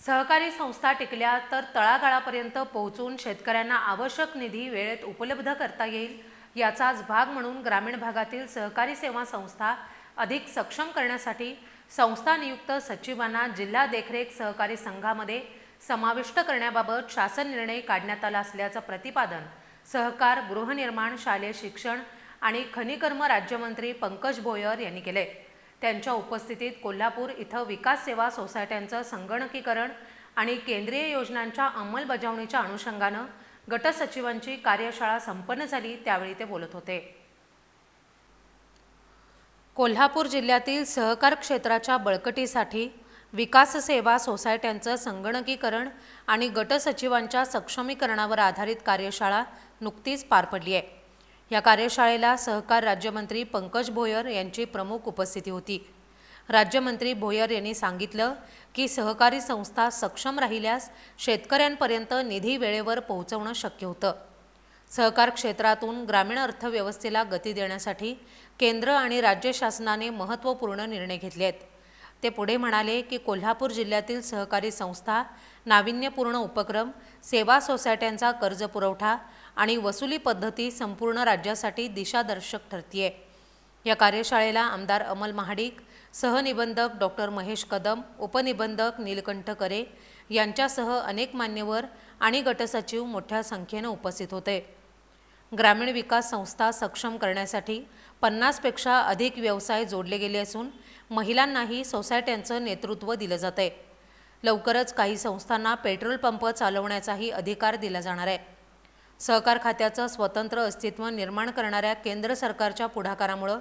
सहकारी संस्था टिकल्या तर तळागाळापर्यंत पोहोचून शेतकऱ्यांना आवश्यक निधी वेळेत उपलब्ध करता येईल याचाच भाग म्हणून ग्रामीण भागातील सहकारी सेवा संस्था अधिक सक्षम करण्यासाठी संस्था नियुक्त सचिवांना जिल्हा देखरेख सहकारी संघामध्ये समाविष्ट करण्याबाबत शासन निर्णय काढण्यात आला असल्याचं प्रतिपादन सहकार गृहनिर्माण शालेय शिक्षण आणि खनिकर्म राज्यमंत्री पंकज भोयर यांनी केले त्यांच्या उपस्थितीत कोल्हापूर इथं विकास सेवा सोसायट्यांचं संगणकीकरण आणि केंद्रीय योजनांच्या अंमलबजावणीच्या अनुषंगानं गटसचिवांची कार्यशाळा संपन्न झाली त्यावेळी ते बोलत होते. कोल्हापूर जिल्ह्यातील सहकार क्षेत्राच्या बळकटीसाठी विकास सेवा सोसायट्यांचं संगणकीकरण आणि गटसचिवांच्या सक्षमीकरणावर आधारित कार्यशाळा नुकतीच पार पडली आहे. या कार्यशाळेला सहकार राज्यमंत्री पंकज भोयर यांची प्रमुख उपस्थिती होती. राज्यमंत्री भोयर यांनी सांगितलं की सहकारी संस्था सक्षम राहिल्यास शेतकऱ्यांपर्यंत निधी वेळेवर पोहोचवणं शक्य होतं. सहकार क्षेत्रातून ग्रामीण अर्थव्यवस्थेला गती देण्यासाठी केंद्र आणि राज्य शासनाने महत्त्वपूर्ण निर्णय घेतले आहेत. ते पुढे म्हणाले की कोल्हापूर जिल्ह्यातील सहकारी संस्था नाविन्यपूर्ण उपक्रम सेवा सोसायट्यांचा कर्ज पुरवठा आणि वसुली पद्धती संपूर्ण राज्यासाठी दिशादर्शक ठरतीये. या कार्यशाळेला आमदार अमल महाडिक सहनिबंधक डॉक्टर महेश कदम उपनिबंधक नीलकंठ करे यांच्यासह अनेक मान्यवर आणि गटसचिव मोठ्या संख्येनं उपस्थित होते. ग्रामीण विकास संस्था सक्षम करण्यासाठी पन्नासपेक्षा अधिक व्यवसाय जोडले गेले असून महिलांनाही सोसायट्यांचं नेतृत्व दिलं जात आहे लवकरच काही संस्थांना पेट्रोल पंप चालवण्याचाही अधिकार दिला जाणार आहे. सहकार खात्याचं स्वतंत्र अस्तित्व निर्माण करणाऱ्या केंद्र सरकारच्या पुढाकारामुळं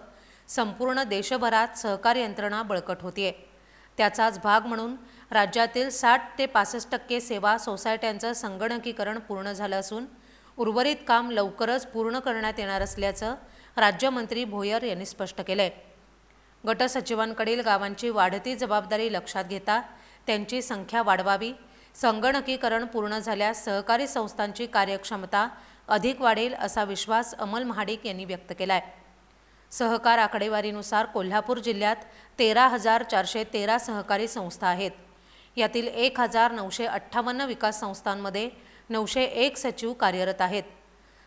संपूर्ण देशभरात सहकार यंत्रणा बळकट होतीये. त्याचाच भाग म्हणून राज्यातील साठ ते पासष्ट टक्के सेवा सोसायट्यांचं संगणकीकरण पूर्ण झालं असून उर्वरित काम लवकरच पूर्ण करण्यात येणार असल्याचं राज्यमंत्री भोयर यांनी स्पष्ट केलं आहे गटसचिवांकडील गावांची वाढती जबाबदारी लक्षात घेता त्यांची संख्या वाढवावी संगणकीकरण पूर्ण झाल्यास सहकारी संस्थांची कार्यक्षमता अधिक वाढेल असा विश्वास अमल महाडिक यांनी व्यक्त केला आहे सहकार आकडेवारीनुसार कोल्हापूर जिल्ह्यात तेरा हजार चारशे तेरा सहकारी संस्था आहेत. यातील एक हजार नऊशे अठ्ठावन्न विकास संस्थांमध्ये नऊशे एक सचिव कार्यरत आहेत.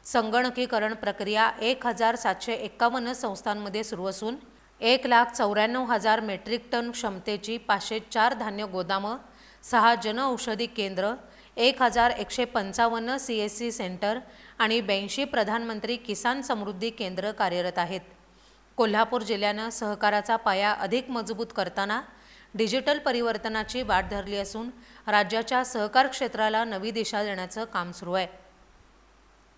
संगणकीकरण प्रक्रिया एक हजार सातशे एक्कावन्न संस्थांमध्ये सुरू असून एक लाख चौऱ्याण्णव हजार मेट्रिक टन क्षमतेची पाचशे चार धान्य गोदामं सहा जनऔषधी केंद्र एक हजार एकशे पंचावन्न सी एस सी सेंटर आणि ब्याऐंशी प्रधानमंत्री किसान समृद्धी केंद्र कार्यरत आहेत. कोल्हापूर जिल्ह्यानं सहकाराचा पाया अधिक मजबूत करताना डिजिटल परिवर्तनाची वाट धरली असून राज्याच्या सहकार क्षेत्राला नवी दिशा देण्याचं काम सुरू आहे.